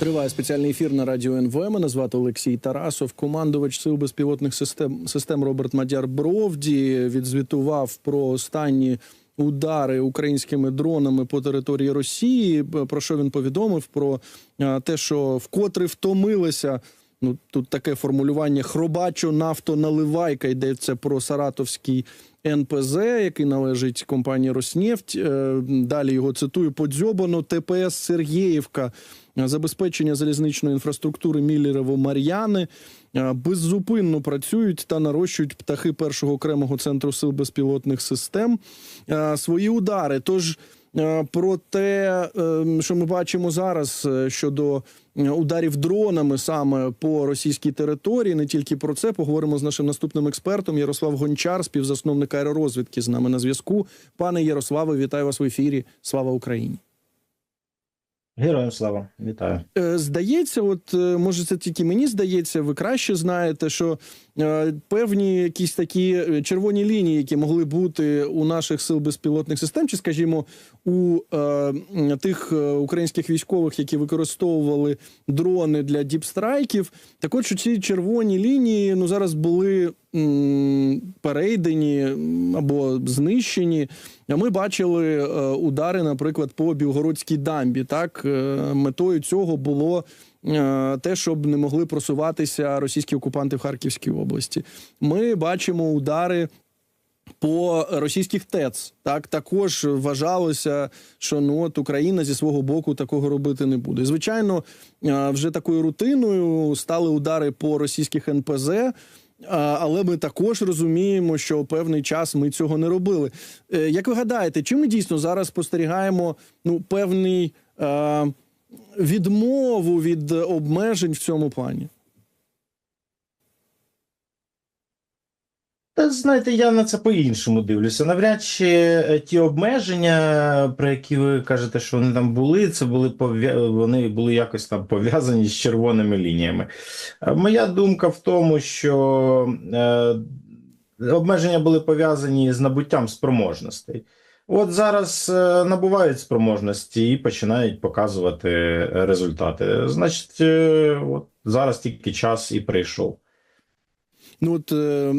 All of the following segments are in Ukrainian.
Триває спеціальний ефір на радіо НВ. Мене звати Олексій Тарасов, командувач сил безпілотних систем систем Роберт Мадяр Бровді відзвітував про останні удари українськими дронами по території Росії. Про що він повідомив? Про те, що вкотре втомилися. Ну тут таке формулювання хробачо нафтоналивайка йдеться про Саратовський НПЗ, який належить компанії Роснефть. Е, Далі його цитую: подзьобано ТПС Сергіївка, забезпечення залізничної інфраструктури Міллерово Мар'яни. Е, Беззупинно працюють та нарощують птахи першого окремого центру сил безпілотних систем е, свої удари. Тож е, про те, що ми бачимо зараз щодо ударів дронами саме по російській території, не тільки про це поговоримо з нашим наступним експертом Ярослав Гончар, співзасновник аеророзвідки, з нами на зв'язку. Пане Ярославе, вітаю вас в ефірі. Слава Україні! Героям слава, вітаю. Е, Здається, от е, може це тільки мені здається, ви краще знаєте, що е, певні якісь такі червоні лінії, які могли бути у наших сил безпілотних систем, чи скажімо, у е, тих українських військових, які використовували дрони для діпстрайків, так от що ці червоні лінії ну зараз були перейдені або знищені. Ми бачили е, удари, наприклад, по Білгородській дамбі. Так Е, метою цього було е, те, щоб не могли просуватися російські окупанти в Харківській області. Ми бачимо удари. По російських ТЕЦ так також вважалося, що ну от Україна зі свого боку такого робити не буде. Звичайно, вже такою рутиною стали удари по російських НПЗ. Але ми також розуміємо, що певний час ми цього не робили. Е, Як ви гадаєте, чи ми дійсно зараз спостерігаємо ну певний е, відмову від обмежень в цьому плані? Знаєте, я на це по-іншому дивлюся. Навряд чи е, ті обмеження, про які ви кажете, що вони там були, це були вони були якось там пов'язані з червоними лініями. Е, Моя думка в тому, що е, обмеження були пов'язані з набуттям спроможностей. От зараз е, набувають спроможності і починають показувати результати. Значить, от зараз тільки час і прийшов. Ну от е,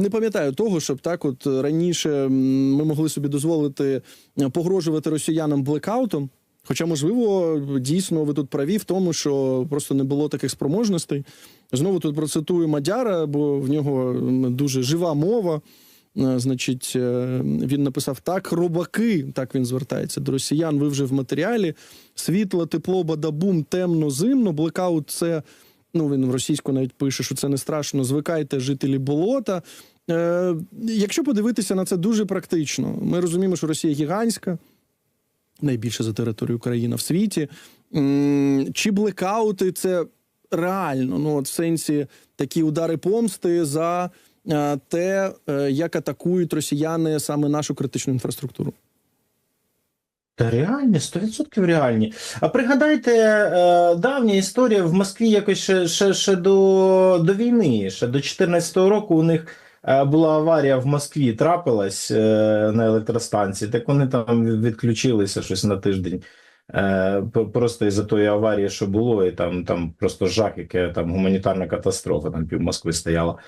не пам'ятаю того, щоб так, от раніше ми могли собі дозволити е, погрожувати росіянам блекаутом. Хоча, можливо, дійсно ви тут праві в тому, що просто не було таких спроможностей. Знову тут процитую Мадяра, бо в нього дуже жива мова. Е, Значить, е, він написав так: робаки, так він звертається до росіян. Ви вже в матеріалі. Світло, тепло, бадабум, темно, зимно. Блекаут це ну він в російську навіть пише, що це не страшно. Звикайте жителі болота. Е, якщо подивитися на це дуже практично, ми розуміємо, що Росія гігантська, найбільша за територією країна в світі. Чи блекаути це реально? Ну, от в сенсі такі удари помсти за е, те, е, як атакують росіяни саме нашу критичну інфраструктуру. Та реальні, 100% реальні. А пригадайте, е, давня історія в Москві якось ще, ще, ще до, до війни, ще до 14-го року у них е, була аварія в Москві, трапилась е, на електростанції, так вони там відключилися щось на тиждень. Е, просто із-за тої аварії, що було, і там, там просто жах, яке там гуманітарна катастрофа, там пів Москви стояла.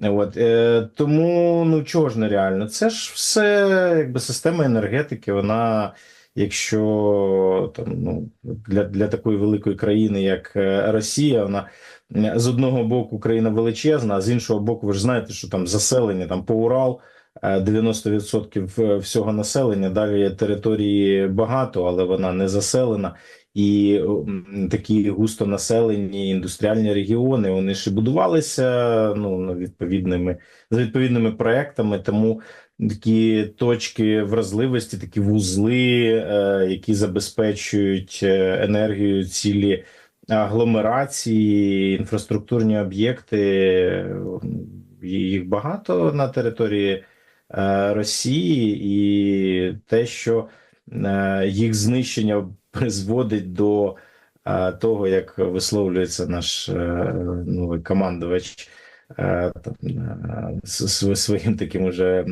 От, е, тому ну чого ж нереально? Це ж все якби система енергетики, вона якщо там ну для, для такої великої країни, як е, Росія, вона е, з одного боку країна величезна, а з іншого боку, ви ж знаєте, що там заселення там по Урал. е, 90% всього населення далі території багато, але вона не заселена. І такі густонаселені індустріальні регіони вони і будувалися ну, відповідними з відповідними проектами. Тому такі точки вразливості, такі вузли, е, які забезпечують е, енергію цілі агломерації, інфраструктурні об'єкти. Їх багато на території е, Росії, і те, що їх знищення призводить до того, як висловлюється наш новий командувач с- с- своїм таким уже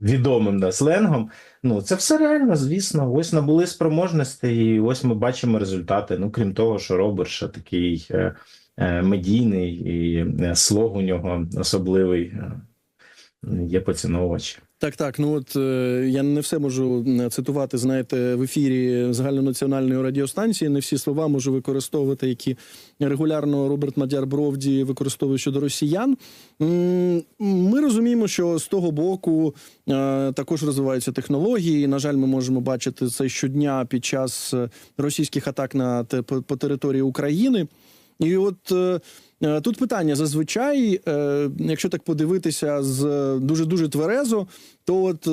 відомим да, сленгом. Ну, це все реально, звісно. Ось набули спроможності, і ось ми бачимо результати. Ну, крім того, що Роберт ще такий е, е, медійний, і е, слог у нього особливий. е, Є поціновувачі. Так, так. Ну от е, я не все можу е, цитувати, знаєте, в ефірі загальнонаціональної радіостанції. Не всі слова можу використовувати, які регулярно Роберт Мадяр Бровді використовує щодо росіян. Ми розуміємо, що з того боку е, також розвиваються технології. На жаль, ми можемо бачити це щодня під час російських атак на по території України. І от е, е, тут питання зазвичай, е, якщо так подивитися з дуже дуже тверезо, то от,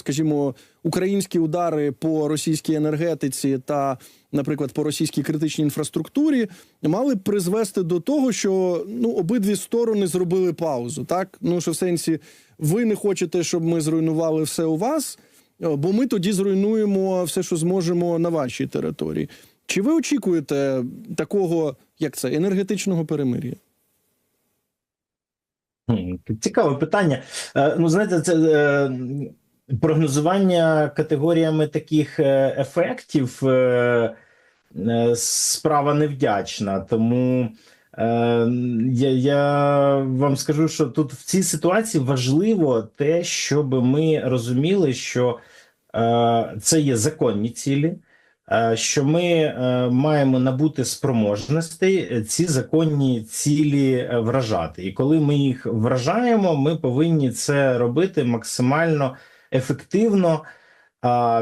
скажімо, українські удари по російській енергетиці та, наприклад, по російській критичній інфраструктурі мали б призвести до того, що ну обидві сторони зробили паузу. Так, ну що в сенсі, ви не хочете, щоб ми зруйнували все у вас, бо ми тоді зруйнуємо все, що зможемо на вашій території. Чи ви очікуєте такого, як це, енергетичного перемир'я? Цікаве питання. Е, Ну, знаєте, це е, прогнозування категоріями таких е, ефектів справа невдячна. Тому я, я вам скажу, що тут в цій ситуації важливо те, щоб ми розуміли, що це є законні цілі. Е, Що ми е, маємо набути спроможностей е, ці законні цілі вражати, і коли ми їх вражаємо, ми повинні це робити максимально ефективно.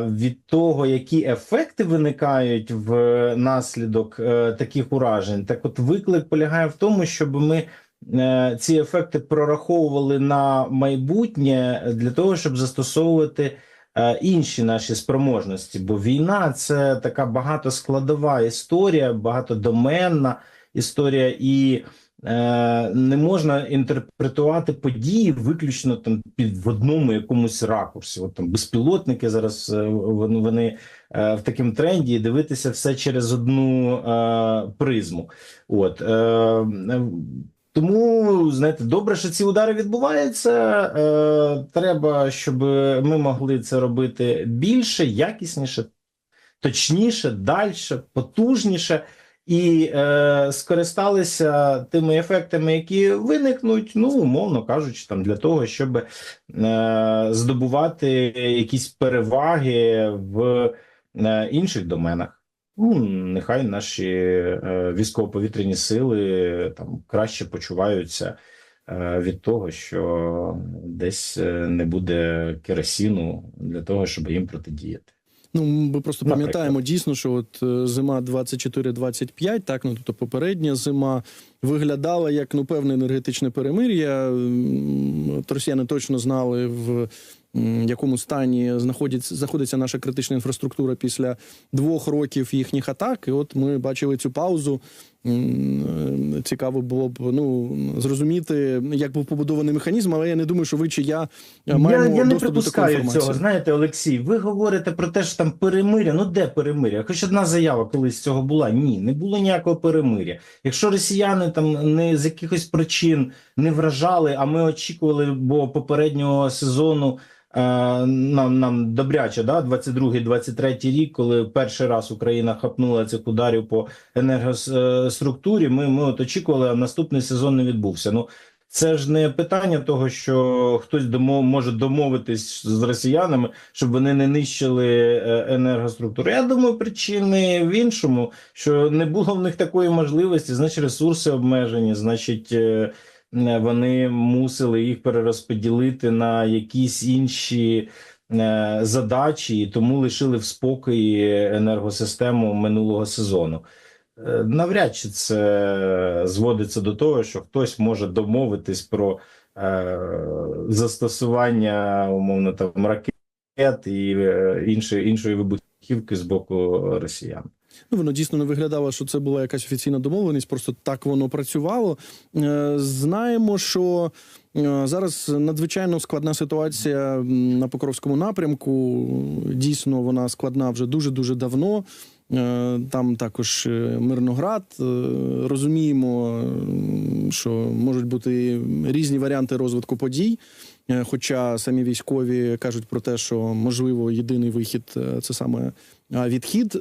Від того, які ефекти виникають в наслідок таких уражень, так от виклик полягає в тому, щоб ми ці ефекти прораховували на майбутнє для того, щоб застосовувати інші наші спроможності. Бо війна це така багатоскладова історія, багатодоменна історія, і е, не можна інтерпретувати події виключно там під в одному якомусь ракурсі. От там безпілотники зараз е, вони, вони е, в такому тренді дивитися все через одну е, призму. От. Е, е, тому знаєте, добре, що ці удари відбуваються. Е, треба, щоб ми могли це робити більше, якісніше, точніше, далі, потужніше. І е, скористалися тими ефектами, які виникнуть, ну умовно кажучи, там для того, щоб е, здобувати якісь переваги в е, інших доменах. Ну, нехай наші е, військово-повітряні сили там краще почуваються е, від того, що десь е, не буде керосіну для того, щоб їм протидіяти. Ну, ми просто Наприклад. пам'ятаємо дійсно, що от е, зима 24-25, так, ну тобто попередня зима виглядала як ну певне енергетичне перемир'я. Росіяни точно знали в якому стані знаходиться знаходиться наша критична інфраструктура після двох років їхніх атак. І от ми бачили цю паузу. Е, Цікаво було б ну зрозуміти, як був побудований механізм, але я не думаю, що ви чи я е, маємо Я, я не доступ до такої цього. Знаєте, Олексій, ви говорите про те, що там перемиря. Ну де перемиря? Хоч одна заява колись цього була. Ні, не було ніякого перемиря. Якщо росіяни там не з якихось причин не вражали, а ми очікували, бо попереднього сезону. Е, Нам нам добряче, да, 22-23 рік, коли перший раз Україна хапнула цих ударів по енергоструктурі. Ми, ми от очікували, а наступний сезон не відбувся. Ну це ж не питання того, що хтось домов може домовитись з росіянами, щоб вони не нищили е, енергоструктуру. Я думаю, причини в іншому, що не було в них такої можливості, значить ресурси обмежені, значить. Е, Вони мусили їх перерозподілити на якісь інші е, задачі, і тому лишили в спокої енергосистему минулого сезону. Е, Навряд чи це зводиться до того, що хтось може домовитись про застосування умовно там ракет і іншої іншої вибухівки з боку росіян. Ну, воно дійсно не виглядало, що це була якась офіційна домовленість, просто так воно працювало. Е, Знаємо, що е, зараз надзвичайно складна ситуація на Покровському напрямку. Дійсно, вона складна вже дуже дуже давно. Е, Там також е, Мирноград. Е, Розуміємо, що можуть бути різні варіанти розвитку подій. Хоча самі військові кажуть про те, що можливо єдиний вихід це саме відхід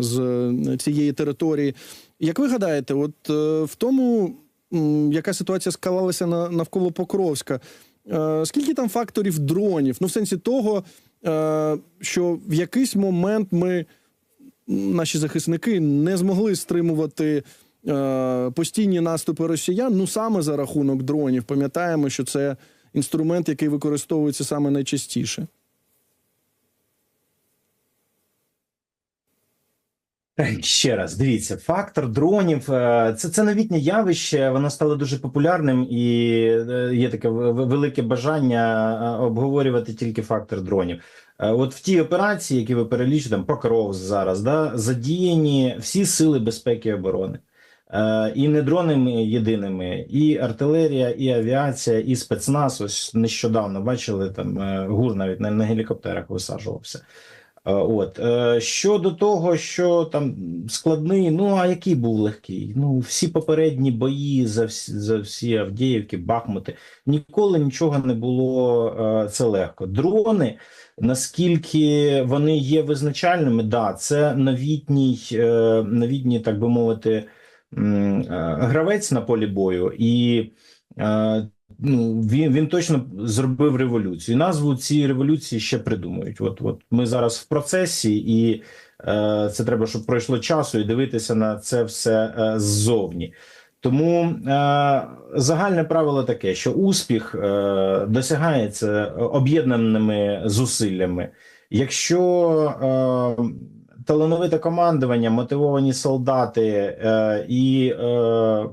з цієї території. Як ви гадаєте, от в тому, яка ситуація склалася на- навколо Покровська, скільки там факторів дронів? Ну, в сенсі того, що в якийсь момент ми, наші захисники, не змогли стримувати. е, Постійні наступи росіян, ну саме за рахунок дронів. Пам'ятаємо, що це інструмент, який використовується саме найчастіше. Ще раз, дивіться, фактор дронів е, це, це новітнє явище, воно стало дуже популярним і е, є таке велике бажання е, обговорювати тільки фактор дронів. Е, От в тій операції, які ви перелічите, там Покров зараз, да, задіяні всі сили безпеки і оборони. Е, І не дронами єдиними, і артилерія, і авіація, і спецназ. Ось нещодавно бачили там е, ГУР навіть на, на гелікоптерах висаджувався. Е, От е, щодо того, що там складний, ну а який був легкий? Ну всі попередні бої за всі за всі Авдіївки, Бахмути ніколи нічого не було е, це легко. Дрони, наскільки вони є визначальними, да, це новітній, новітній, так би мовити, гравець на полі бою, і ну, він, він точно зробив революцію. Назву цієї революції ще придумують. От, от ми зараз в процесі, і е, це треба, щоб пройшло часу, і дивитися на це все е, ззовні. Тому е, загальне правило таке, що успіх е, досягається об'єднаними зусиллями. Якщо е, талановите командування, мотивовані солдати е, і е,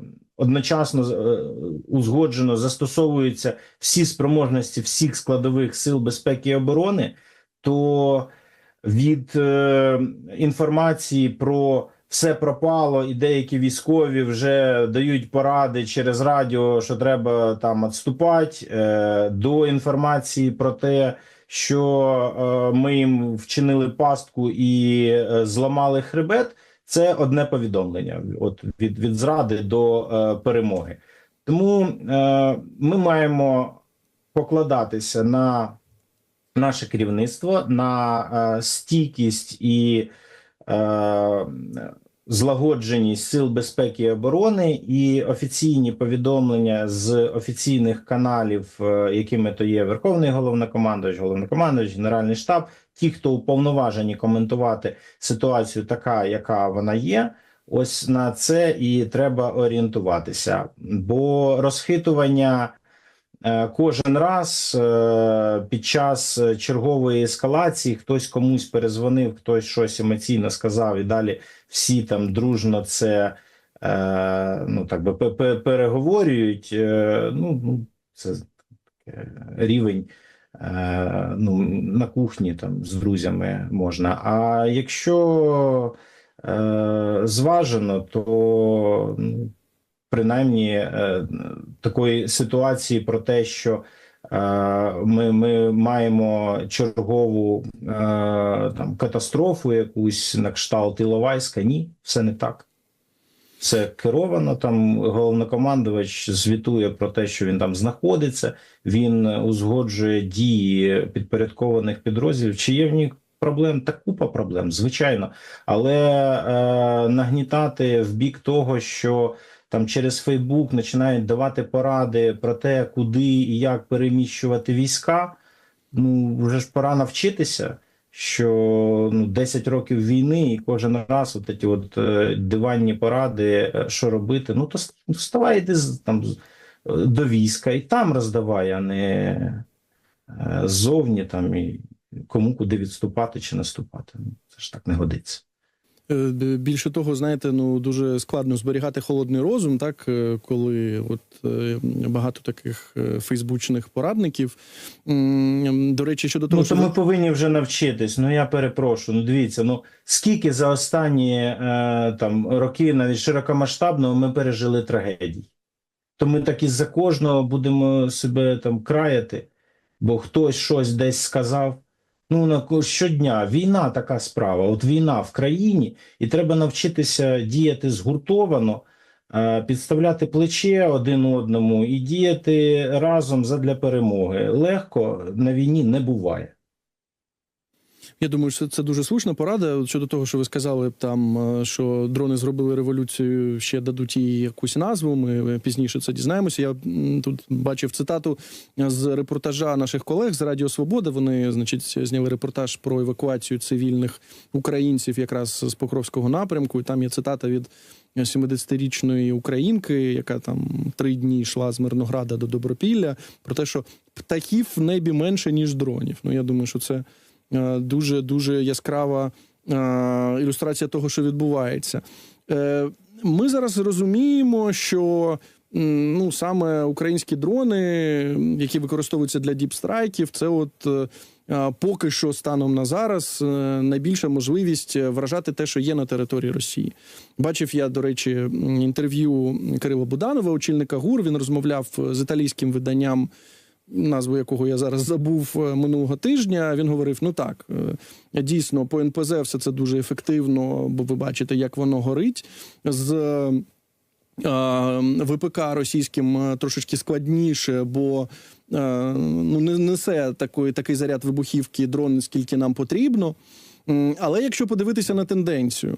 одночасно е, узгоджено застосовуються всі спроможності всіх складових сил безпеки і оборони, то від е, інформації про все пропало, і деякі військові вже дають поради через радіо, що треба там відступати, е, до інформації про те, що е, ми їм вчинили пастку і е, зламали хребет. Це одне повідомлення. От від, від зради до е, перемоги. Тому е, ми маємо покладатися на наше керівництво, на е, стійкість і е, злагодженість сил безпеки і оборони, і офіційні повідомлення з офіційних каналів, е, якими то є Верховний головнокомандувач, головнокомандувач, Генеральний штаб, ті, хто уповноважені коментувати ситуацію, така яка вона є. Ось на це і треба орієнтуватися, бо розхитування е, кожен раз е, під час чергової ескалації хтось комусь перезвонив, хтось щось емоційно сказав, і далі всі там дружно це е, ну так би пе- пе- переговорюють. Ну, ну це рівень. Е, Ну, на кухні там з друзями можна. А якщо е, зважено, то ну, принаймні е, такої ситуації про те, що ми, ми маємо чергову там катастрофу, якусь на кшталт Іловайська. Ні, все не так. Це керовано. Там головнокомандувач звітує про те, що він там знаходиться. Він узгоджує дії підпорядкованих підрозділів. Чи є в них проблем? Та купа проблем, звичайно. Але е, нагнітати в бік того, що там через Фейсбук починають давати поради про те, куди і як переміщувати війська. Ну вже ж пора навчитися. Що ну 10 років війни, і кожен раз от ці от е, диванні поради, е, що робити. Ну то вставай іди там до війська і там роздавай, а не е, ззовні там і кому куди відступати чи наступати. Ну, Це ж так не годиться. Е, Більше того, знаєте, ну дуже складно зберігати холодний розум, так е, коли от е, багато таких фейсбучних порадників. До речі, щодо того, Ну, що ми повинні вже навчитись. Ну я перепрошую. Ну дивіться, ну скільки за останні е, там роки, навіть широкомасштабного, ми пережили трагедій. То ми так і за кожного будемо себе там краяти, бо хтось щось десь сказав. Ну на щодня війна така справа. От війна в країні, і треба навчитися діяти згуртовано. е, підставляти плече один одному і діяти разом задля перемоги. Легко на війні не буває. Я думаю, що це дуже слушна порада. Щодо того, що ви сказали, там е, що дрони зробили революцію, ще дадуть їй якусь назву. Ми пізніше це дізнаємося. Я тут бачив цитату з репортажа наших колег з Радіо Свобода. Вони, значить, зняли репортаж про евакуацію цивільних українців якраз з Покровського напрямку. І там є цитата від 70-річної українки, яка там три дні йшла з Мирнограда до Добропілля, про те, що птахів в небі менше ніж дронів. Ну я думаю, що це дуже дуже яскрава е, ілюстрація того, що відбувається. Е, Ми зараз розуміємо, що ну саме українські дрони, які використовуються для діпстрайків, це от. е, е, Поки що станом на зараз е, найбільша можливість вражати те, що є на території Росії. Бачив я, до речі, інтерв'ю Кирила Буданова, очільника ГУР. Він розмовляв з італійським виданням назву якого я зараз забув е, минулого тижня. Він говорив: ну так, е, дійсно, по НПЗ все це дуже ефективно, бо ви бачите, як воно горить. З е, ВПК російським трошечки складніше, бо ну, не несе такої, такий заряд вибухівки дрон, скільки нам потрібно. Але якщо подивитися на тенденцію,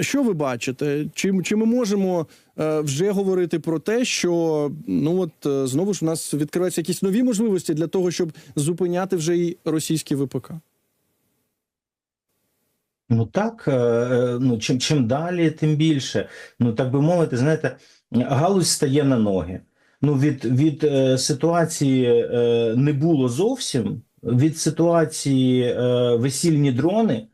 що ви бачите? Чи, чи ми можемо е, вже говорити про те, що ну от е, знову ж у нас відкриваються якісь нові можливості для того, щоб зупиняти вже і російські ВПК? Ну так, е, е, ну чим, чим далі, тим більше. Ну так би мовити, знаєте, галузь стає на ноги. Ну від, від е, ситуації е, не було зовсім. Від ситуації е, весільні дрони.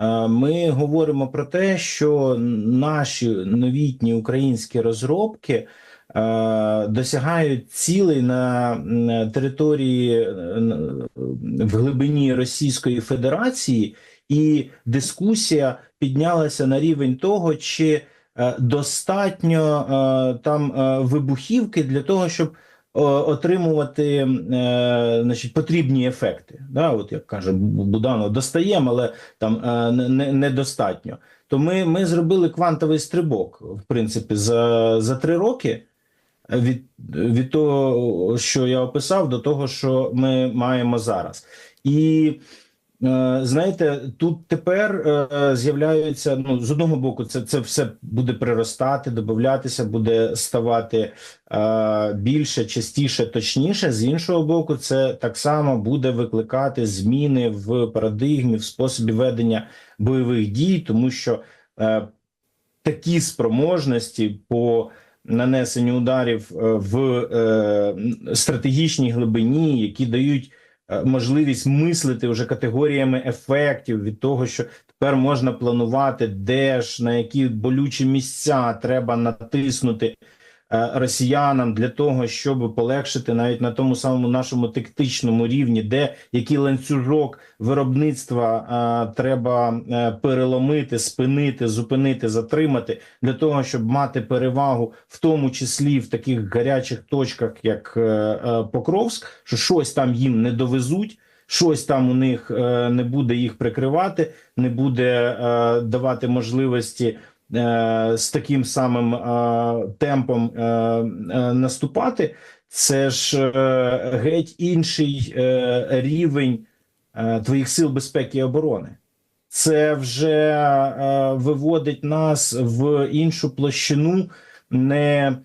Е, Ми говоримо про те, що наші новітні українські розробки е, досягають цілей на території е, в глибині Російської Федерації, і дискусія піднялася на рівень того, чи достатньо там вибухівки для того, щоб отримувати е, значить, потрібні ефекти. Да, от як каже Буданов, достаємо, але там е, не- не, недостатньо. То ми, ми зробили квантовий стрибок, в принципі, за, за три роки. Від, від того, що я описав, до того, що ми маємо зараз. І Знаєте, тут тепер е, з'являються ну з одного боку, це це все буде приростати, додатися, буде ставати е, більше, частіше, точніше. З іншого боку, це так само буде викликати зміни в парадигмі, в способі ведення бойових дій, тому що е, такі спроможності по нанесенню ударів е, в е, стратегічній глибині, які дають е, можливість мислити вже категоріями ефектів від того, що тепер можна планувати, де ж на які болючі місця треба натиснути. е, росіянам для того, щоб полегшити навіть на тому самому нашому тактичному рівні, де який ланцюжок виробництва е, треба е, переломити, спинити, зупинити, затримати для того, щоб мати перевагу, в тому числі в таких гарячих точках, як е, е, Покровськ, що щось там їм не довезуть. Щось там у них е, не буде їх прикривати, не буде е, давати можливості е, з таким самим е, темпом е, е, наступати. Це ж е, геть інший е, рівень е, твоїх сил безпеки і оборони. Це вже е, виводить нас в іншу площину, не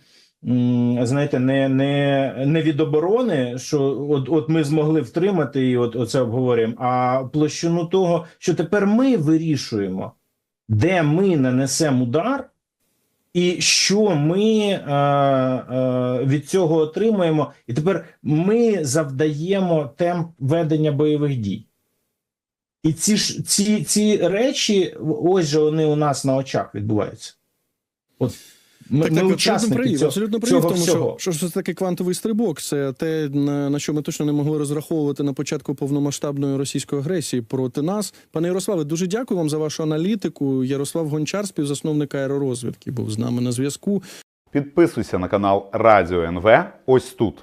знаєте, не, не, не від оборони, що от, от ми змогли втримати і от оце обговорюємо, а площину того, що тепер ми вирішуємо, де ми нанесемо удар, і що ми е, е, від цього отримаємо, і тепер ми завдаємо темп ведення бойових дій. І ці ж ці, ці речі, ось же вони у нас на очах відбуваються. От ми, Так, ми так, абсолютно учасники праві, цього, абсолютно праві цього тому, всього. що, що це таке квантовий стрибок. Це те, на, на що ми точно не могли розраховувати на початку повномасштабної російської агресії проти нас. Пане Ярославе, дуже дякую вам за вашу аналітику. Ярослав Гончар, співзасновник аеророзвідки, був з нами на зв'язку. Підписуйся на канал Радіо НВ ось тут.